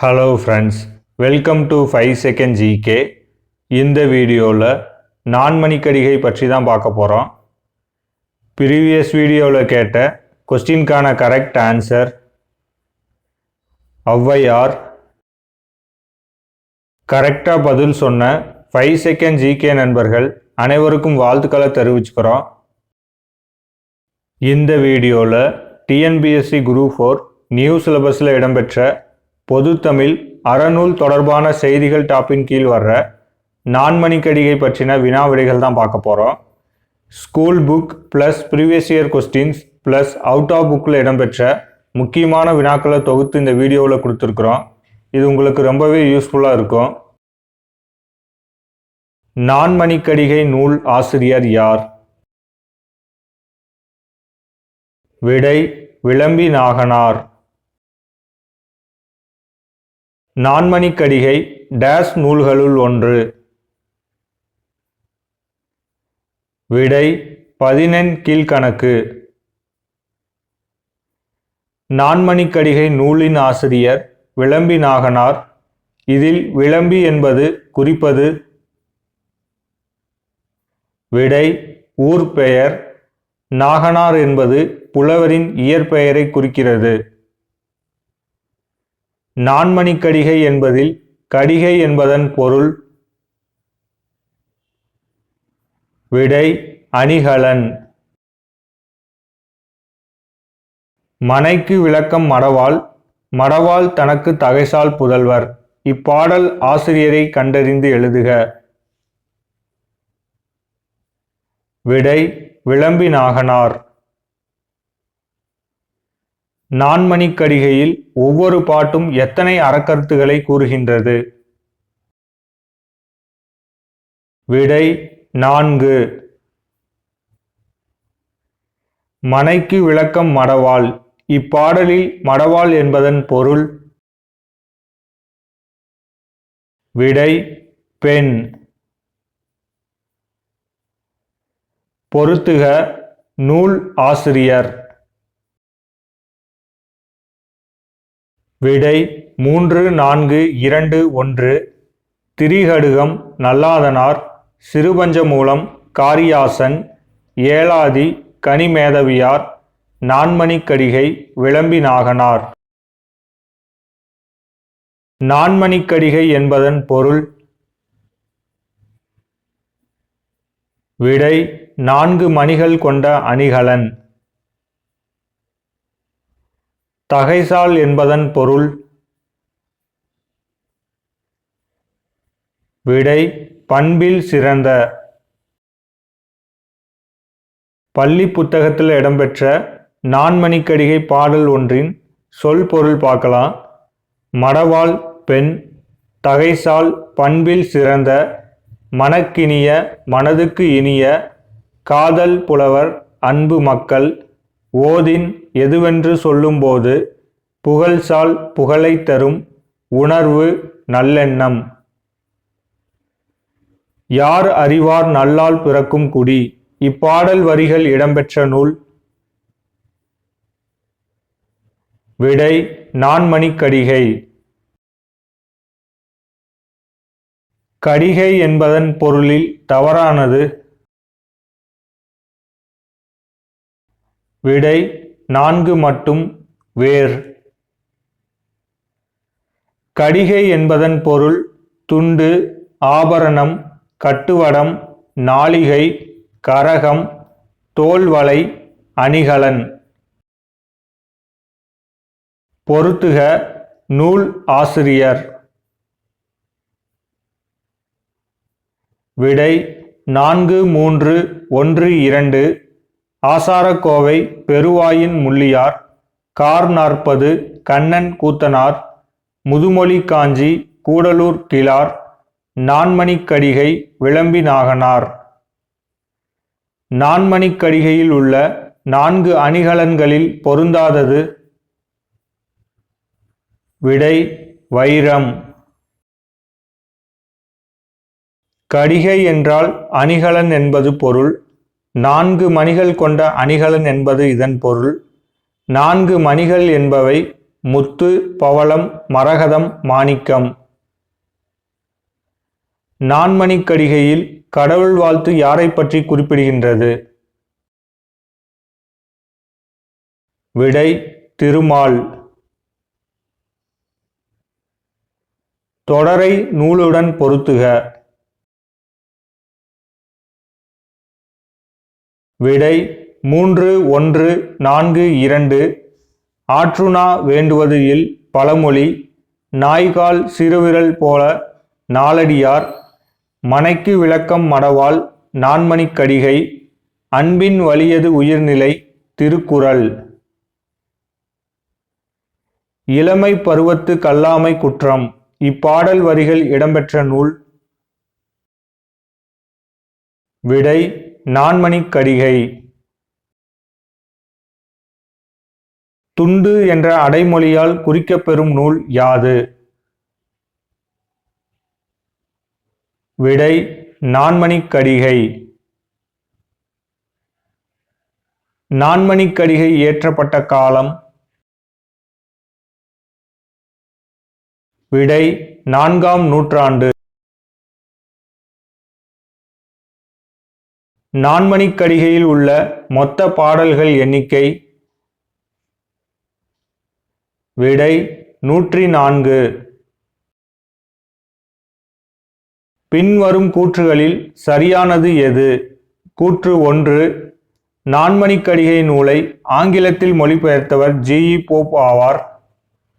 Hello friends welcome to five second GK இந்த வீடியோவில் நான்மணிக்கடிகை பற்றி தான் பார்க்க போகிறோம் ப்ரீவியஸ் வீடியோவில் கேட்ட கொஸ்டின்கான கரெக்ட் ஆன்சர் ஔவையார். கரெக்டாக பதில் சொன்ன ஃபைவ் செகண்ட் ஜிகே நண்பர்கள் அனைவருக்கும் வாழ்த்துக்களை தெரிவிச்சுக்கிறோம். இந்த வீடியோவில் டிஎன்பிஎஸ்சி குரூப் ஃபோர் நியூ சிலபஸில் இடம்பெற்ற பொது தமிழ் அறநூல் தொடர்பான செய்திகள் டாப்பின் கீழ் வர்ற நான்மணிக்கடிகை பற்றின வினா விடைகள் தான் பார்க்க போகிறோம் school book plus previous year questions plus out of புக்கில் இடம்பெற்ற முக்கியமான வினாக்களை தொகுத்து இந்த வீடியோவில் கொடுத்துருக்குறோம். இது உங்களுக்கு ரொம்பவே யூஸ்ஃபுல்லாக இருக்கும். நான்மணிக்கடிகை நூல் ஆசிரியர் யார்? விடை விளம்பி நாகனார். நான்மணிக்கடிகை டேஸ் நூல்களுள் ஒன்று. விடை பதினெண் கீழ்கணக்கு. நான்மணிக்கடிகை நூலின் ஆசிரியர் விளம்பி நாகனார். இதில் விளம்பி என்பது குறிப்பது. விடை ஊர் பெயர் நாகனார் என்பது புலவரின் இயற்பெயரை குறிக்கிறது. நான்மணிக்கடிகை என்பதில் கடிகை என்பதன் பொருள் விடை அணிகலன். மனைக்கு விளக்கம் மடவாள் மடவாள் தனக்கு தகைசால் புதல்வர். இப்பாடல் ஆசிரியரை கண்டறிந்து எழுதுக. விடை விளம்பி நாகனார் நான்மணிக்கடிகையில் ஒவ்வொரு பாட்டும் எத்தனை அறக்கருத்துகளை கூறுகின்றது? விடை நான்கு. மனைக்கு விளக்கம் மடவாள். இப்பாடலில் மடவாள் என்பதன் பொருள் விடை பெண். பொருத்துக நூல் ஆசிரியர். விடை மூன்று நான்கு இரண்டு ஒன்று. திரிகடுகம் நல்லாதனார் சிறுபஞ்சமூலம் காரியாசன் ஏலாதி கனிமேதவியார் நான்மணிக்கடிகை விளம்பினாகனார். நான்மணிக்கடிகை என்பதன் பொருள் விடை நான்கு மணிகள் கொண்ட அணிகலன். தகைசால் என்பதன் பொருள் விடை பண்பில் சிறந்த. பள்ளி புத்தகத்தில் இடம்பெற்ற நான்மணிக்கடிகை பாடல் ஒன்றின் சொல் பொருள் பார்க்கலாம். மடவாள் பெண் தகைசால் பண்பில் சிறந்த மனக்கினிய மனதுக்கு இனிய காதல் புலவர் அன்பு மக்கள் ஓதின் எதுவென்று சொல்லும்போது புகழ்சால் புகழை தரும் உணர்வு நல்லெண்ணம். யார் அறிவார் நல்லால் பிறக்கும் குடி இப்பாடல் வரிகள் இடம்பெற்ற நூல். விடை நான்மணிக்கடிகை கடிகை என்பதன் பொருளில் தவறானது விடை நான்கு மட்டும் வேர். கடிகை என்பதன் பொருள் துண்டு ஆபரணம் கட்டுவடம் நாளிகை கரகம் தோல்வளை அணிகலன். பொருத்துக நூல் ஆசிரியர். விடை நான்கு மூன்று ஒன்று இரண்டு ஆசாரக்கோவை பெருவாயின் முள்ளியார் கார் நாற்பது கண்ணன் கூத்தனார் முதுமொழி காஞ்சி கூடலூர் கிளார் நான்மணிக்கடிகை விளம்பி நாகனார். நான்மணிக்கடிகையில் உள்ள நான்கு அணிகலன்களில் பொருந்தாதது விடை வைரம். கடிகை என்றால் அணிகலன் என்பது பொருள். நான்கு மணிகள் கொண்ட அணிகலன் என்பது இதன் பொருள். நான்கு மணிகள் என்பவை முத்து பவளம் மரகதம் மாணிக்கம். நான்மணிக்கடிகையில் கடவுள் வாழ்த்து யாரை பற்றி குறிப்பிடுகின்றது? விடை திருமால். தொடரை நூலுடன் பொருத்துக. விடை மூன்று ஒன்று நான்கு இரண்டு. ஆற்றுணா வேண்டுவதில் பழமொழி நாய்கால் சிறுவிரல் போல நாலடியார் மனைக்கு விளக்கம் மடவால் நான்மணிக்கடிகை அன்பின் வலியது உயிர்நிலை திருக்குறள். இளமை பருவத்து கல்லாமை குற்றம் இப்பாடல் வரிகள் இடம்பெற்ற நூல். விடை நான்மணிக்கடிகை துண்டு என்ற அடைமொழியால் குறிக்கப்பெறும் நூல் யாது? விடை நான்மணிக்கடிகை நான்மணிக்கடிகை இயற்றப்பட்ட காலம். விடை நான்காம் நூற்றாண்டு. நான்மணிக்கடிகையில் உள்ள மொத்த பாடல்கள் எண்ணிக்கை விடை நூற்றி நான்கு. பின்வரும் கூற்றுகளில் சரியானது எது? கூற்று ஒன்று நான்மணிக்கடிகை நூலை ஆங்கிலத்தில் மொழிபெயர்த்தவர் ஜி. இ. போப் ஆவார்.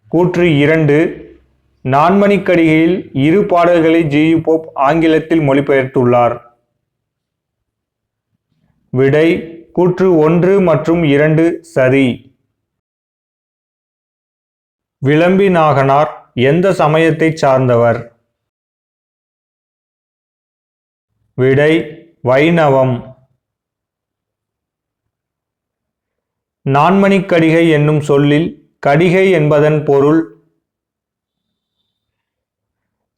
கூற்று இரண்டு நான்மணிக்கடிகையில் இரு பாடல்களை ஜி. இ. போப் ஆங்கிலத்தில் மொழிபெயர்த்துள்ளார். விடை கூற்று ஒன்று மற்றும் இரண்டு சரி. விளம்பி நாகனார் எந்த சமயத்தைச் சார்ந்தவர்? விடை வைணவம். நான்மணிக்கடிகை என்னும் சொல்லில் கடிகை என்பதன் பொருள்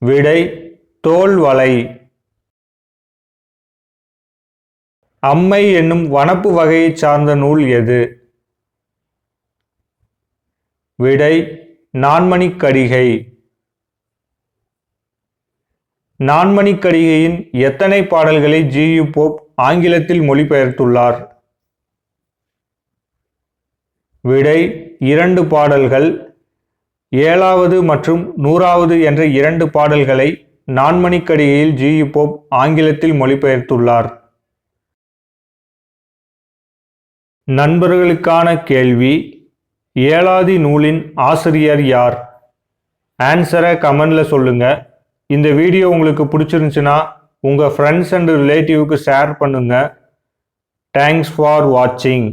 விடை தோல் அம்மை என்னும் வனப்பு வகையைச் சார்ந்த நூல் எது? விடை நான்மணிக்கடிகை நான்மணிக்கடிகையின் எத்தனை பாடல்களை ஜி. யு. போப் ஆங்கிலத்தில் மொழிபெயர்த்துள்ளார்? விடை இரண்டு பாடல்கள் ஏழாவது மற்றும் நூறாவது என்ற இரண்டு பாடல்களை நான்மணிக்கடிகையில் ஜி. யு. போப் ஆங்கிலத்தில் மொழிபெயர்த்துள்ளார். நண்பர்களுக்கான கேள்வி ஏழாதி நூலின் ஆசிரியர் யார்? ஆன்சரை கமெண்டில் சொல்லுங்கள் இந்த வீடியோ உங்களுக்கு பிடிச்சிருந்துச்சுன்னா உங்கள் ஃப்ரெண்ட்ஸ் அண்ட் ரிலேட்டிவ்க்கு ஷேர் பண்ணுங்கள் தேங்க்ஸ் ஃபார் வாட்சிங்